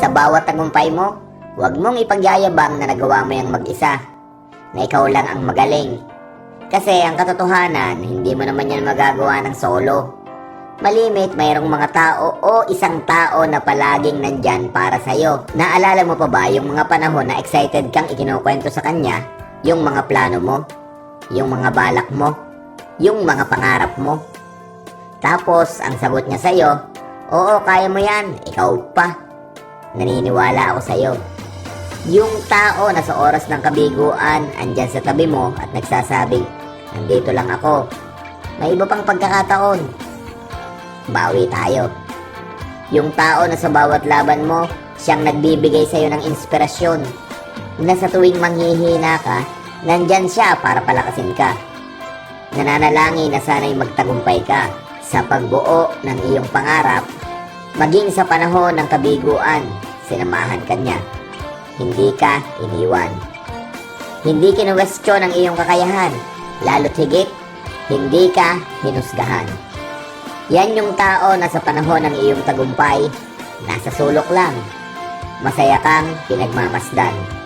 Sa bawat tagumpay mo, huwag mong ipagyayabang na nagawa mo yung mag-isa. Na ikaw lang ang magaling. Kasi ang katotohanan, hindi mo naman yan magagawa ng solo. Malimit mayroong mga tao o isang tao na palaging nandyan para sa'yo. Naalala mo pa ba yung mga panahon na excited kang ikinukwento sa kanya? Yung mga plano mo? Yung mga balak mo? Yung mga pangarap mo? Tapos, ang sagot niya sa'yo, Oo, kaya mo yan. Ikaw pa. Naniniwala ako sa'yo. Yung tao na sa oras ng kabiguan, andyan sa tabi mo at nagsasabing, Nandito lang ako. May iba pang pagkakataon. Bawi tayo. Yung tao na sa bawat laban mo, siyang nagbibigay sa'yo ng inspirasyon. Na sa tuwing manghihina ka, nandyan siya para palakasin ka. Nananalangin na sana'y magtagumpay ka sa pagbuo ng iyong pangarap, maging sa panahon ng kabiguan, sinamahan ka niya. Hindi ka iniwan. Hindi kinuwestiyon ang iyong kakayahan, lalo't higit, hindi ka hinusgahan. Yan yung tao na sa panahon ng iyong tagumpay, nasa sulok lang. Masaya kang pinagmamasdan.